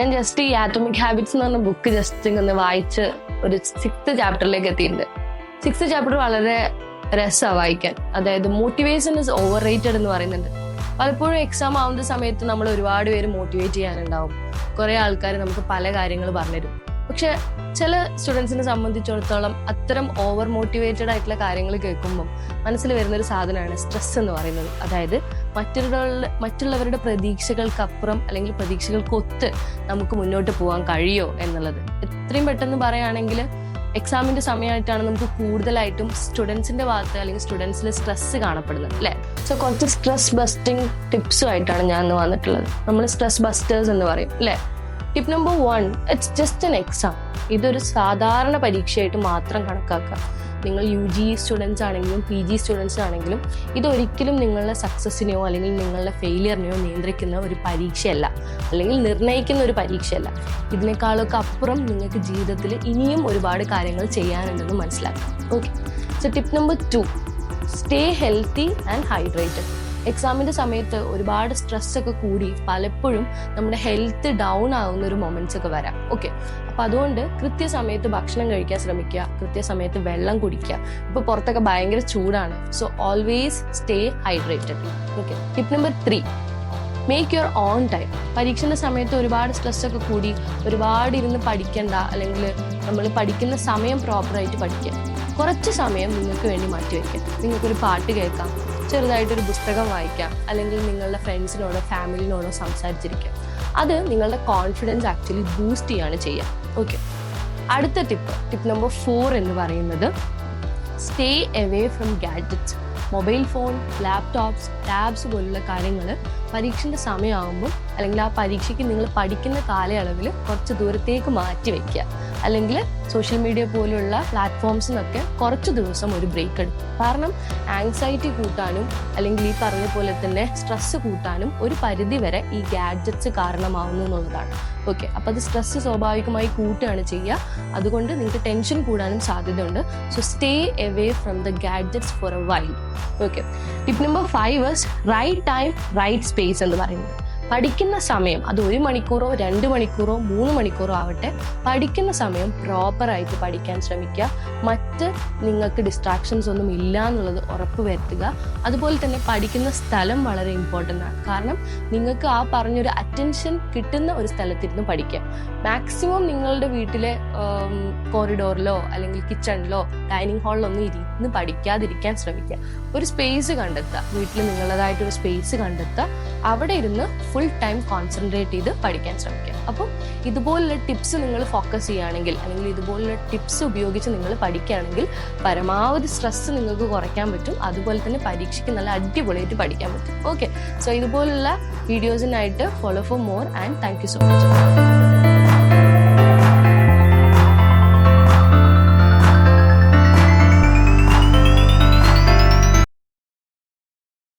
ഞാൻ ജസ്റ്റ് ഈ atomic habits എന്ന് പറഞ്ഞ ബുക്ക് ജസ്റ്റ് ഇങ്ങനെ വായിച്ച് ഒരു സിക്സ് ചാപ്റ്ററിലേക്ക് എത്തിയിട്ടുണ്ട്. സിക്സ് ചാപ്റ്റർ വളരെ രസമാണ് വായിക്കാൻ. അതായത് മോട്ടിവേഷൻ ഇസ് ഓവർ റേറ്റഡ് എന്ന് പറയുന്നുണ്ട്. പലപ്പോഴും എക്സാം ആവുന്ന സമയത്ത് നമ്മൾ ഒരുപാട് പേര് മോട്ടിവേറ്റ് ചെയ്യാനുണ്ടാവും. കുറെ ആൾക്കാർ നമുക്ക് പല കാര്യങ്ങൾ പറഞ്ഞുതരും. പക്ഷെ ചില സ്റ്റുഡൻസിനെ സംബന്ധിച്ചിടത്തോളം അത്തരം ഓവർ മോട്ടിവേറ്റഡ് ആയിട്ടുള്ള കാര്യങ്ങൾ കേൾക്കുമ്പം മനസ്സിൽ വരുന്ന ഒരു സാധനമാണ് സ്ട്രെസ് എന്ന് പറയുന്നത്. അതായത് മറ്റുള്ളവരുടെ മറ്റുള്ളവരുടെ പ്രതീക്ഷകൾക്കപ്പുറം അല്ലെങ്കിൽ പ്രതീക്ഷകൾക്കൊത്ത് നമുക്ക് മുന്നോട്ട് പോകാൻ കഴിയോ എന്നുള്ളത്. എത്രയും പെട്ടെന്ന് പറയുകയാണെങ്കിൽ എക്സാമിന്റെ സമയമായിട്ടാണ് നമുക്ക് കൂടുതലായിട്ടും സ്റ്റുഡൻസിന്റെ ഭാഗത്ത് അല്ലെങ്കിൽ സ്റ്റുഡൻസിൽ സ്ട്രെസ് കാണപ്പെടുന്നത് അല്ലേ? സോ കുറച്ച് സ്ട്രെസ് ബസ്റ്റിംഗ് ടിപ്സുമായിട്ടാണ് ഞാൻ ഇന്ന് വന്നിട്ടുള്ളത്. നമ്മൾ സ്ട്രെസ് ബസ്റ്റേഴ്സ് എന്ന് പറയും അല്ലേ? Tip number one it's just an exam ഇതൊരു സാധാരണ പരീക്ഷയായിട്ട് മാത്രം കണക്കാക്കുക. നിങ്ങൾ യു ജി സ്റ്റുഡൻസ് ആണെങ്കിലും പി ജി സ്റ്റുഡൻസ് ആണെങ്കിലും ഇതൊരിക്കലും നിങ്ങളുടെ സക്സസ്സിനെയോ അല്ലെങ്കിൽ നിങ്ങളുടെ ഫെയിലിയറിനെയോ നിയന്ത്രിക്കുന്ന ഒരു പരീക്ഷയല്ല. അല്ലെങ്കിൽ നിർണയിക്കുന്ന ഒരു പരീക്ഷയല്ല. ഇതിനേക്കാളൊക്കെ അപ്പുറം നിങ്ങൾക്ക് ജീവിതത്തിൽ ഇനിയും ഒരുപാട് കാര്യങ്ങൾ ചെയ്യാനുണ്ടെന്ന് മനസ്സിലാക്കാം okay so tip number two stay healthy and hydrated എക്സാമിന്റെ സമയത്ത് ഒരുപാട് സ്ട്രെസ് ഒക്കെ കൂടി പലപ്പോഴും നമ്മുടെ ഹെൽത്ത് ഡൗൺ ആവുന്ന ഒരു മൊമെന്റ്സ് ഒക്കെ വരാം. ഓക്കെ അപ്പോൾ അതുകൊണ്ട് കൃത്യസമയത്ത് ഭക്ഷണം കഴിക്കാൻ ശ്രമിക്കുക. കൃത്യസമയത്ത് വെള്ളം കുടിക്കുക. ഇപ്പോൾ പുറത്തൊക്കെ ഭയങ്കര ചൂടാണ്. So always stay hydrated okay tip number three make your own time പരീക്ഷന്റെ സമയത്ത് ഒരുപാട് സ്ട്രെസ് ഒക്കെ കൂടി ഒരുപാട് ഇരുന്ന് പഠിക്കണ്ട അല്ലെങ്കിൽ നമ്മൾ പഠിക്കുന്ന സമയം പ്രോപ്പറായിട്ട് പഠിക്കുക. കുറച്ച് സമയം നിങ്ങൾക്ക് വേണ്ടി മാറ്റിവെക്കാം നിങ്ങൾക്കൊരു പാട്ട് കേൾക്കാം. ചെറുതായിട്ടൊരു പുസ്തകം വായിക്കാം. അല്ലെങ്കിൽ നിങ്ങളുടെ ഫ്രണ്ട്സിനോടോ ഫാമിലിനോടോ സംസാരിച്ചിരിക്കാം. അത് നിങ്ങളുടെ കോൺഫിഡൻസ് ആക്ച്വലി ബൂസ്റ്റ് ചെയ്യാണ് ചെയ്യുക ഓക്കെ അടുത്ത ടിപ്പ് ടിപ്പ് നമ്പർ ഫോർ എന്ന് പറയുന്നത് stay away from gadgets mobile phone laptops tabs പോലുള്ള കാര്യങ്ങൾ പരീക്ഷന്റെ സമയമാകുമ്പോൾ അല്ലെങ്കിൽ ആ പരീക്ഷയ്ക്ക് നിങ്ങൾ പഠിക്കുന്ന കാലയളവിൽ കുറച്ച് ദൂരത്തേക്ക് മാറ്റി വയ്ക്കുക അല്ലെങ്കിൽ സോഷ്യൽ മീഡിയ പോലെയുള്ള പ്ലാറ്റ്ഫോംസിനൊക്കെ കുറച്ച് ദിവസം ഒരു ബ്രേക്ക് എടുക്കും. കാരണം ആങ്സൈറ്റി കൂട്ടാനും അല്ലെങ്കിൽ ഈ പറഞ്ഞ പോലെ തന്നെ സ്ട്രെസ്സ് കൂട്ടാനും ഒരു പരിധി വരെ ഈ ഗാഡ്ജറ്റ്സ് കാരണമാവുന്നു എന്നുള്ളതാണ്. ഓക്കെ അപ്പോൾ അത് സ്ട്രെസ് സ്വാഭാവികമായി കൂട്ടുകയാണ് ചെയ്യുക. അതുകൊണ്ട് നിങ്ങൾക്ക് ടെൻഷൻ കൂടാനും സാധ്യതയുണ്ട്. So stay away from the gadgets for a while okay tip number five right time right space എന്ന് പറയുന്നത്. പഠിക്കുന്ന സമയം അത് ഒരു മണിക്കൂറോ രണ്ട് മണിക്കൂറോ മൂന്ന് മണിക്കൂറോ ആവട്ടെ പഠിക്കുന്ന സമയം പ്രോപ്പറായിട്ട് പഠിക്കാൻ ശ്രമിക്കുക. മറ്റ് നിങ്ങൾക്ക് ഡിസ്ട്രാക്ഷൻസ് ഒന്നും ഇല്ല എന്നുള്ളത് ഉറപ്പ് വരുത്തുക. അതുപോലെ തന്നെ പഠിക്കുന്ന സ്ഥലം വളരെ ഇമ്പോർട്ടന്റ് ആണ്. കാരണം നിങ്ങൾക്ക് ആ പറഞ്ഞൊരു അറ്റൻഷൻ കിട്ടുന്ന ഒരു സ്ഥലത്തിരുന്ന് പഠിക്കാം മാക്സിമം നിങ്ങളുടെ വീട്ടിലെ കോറിഡോറിലോ അല്ലെങ്കിൽ കിച്ചണിലോ ഡൈനിങ് ഹാളിലോ ഒന്നും ഇരുന്ന് പഠിക്കാതിരിക്കാൻ ശ്രമിക്കുക. ഒരു സ്പേസ് കണ്ടെത്തുക. വീട്ടിൽ നിങ്ങളുടേതായിട്ടൊരു സ്പേസ് കണ്ടെത്തുക. അവിടെ ഇരുന്ന് ടൈം കോൺസെൻട്രേറ്റ് ചെയ്ത് പഠിക്കാൻ ശ്രമിക്കുക. അപ്പം ഇതുപോലുള്ള ടിപ്സ് നിങ്ങൾ ഫോക്കസ് ചെയ്യുകയാണെങ്കിൽ അല്ലെങ്കിൽ ഇതുപോലുള്ള ടിപ്സ് ഉപയോഗിച്ച് നിങ്ങൾ പഠിക്കുകയാണെങ്കിൽ പരമാവധി സ്ട്രെസ് നിങ്ങൾക്ക് കുറയ്ക്കാൻ പറ്റും. അതുപോലെ തന്നെ പരീക്ഷയ്ക്ക് നല്ല അടിപൊളിയായിട്ട് പഠിക്കാൻ പറ്റും. ഓക്കെ സോ ഇതുപോലുള്ള വീഡിയോസിനായിട്ട് follow for more and thank you so much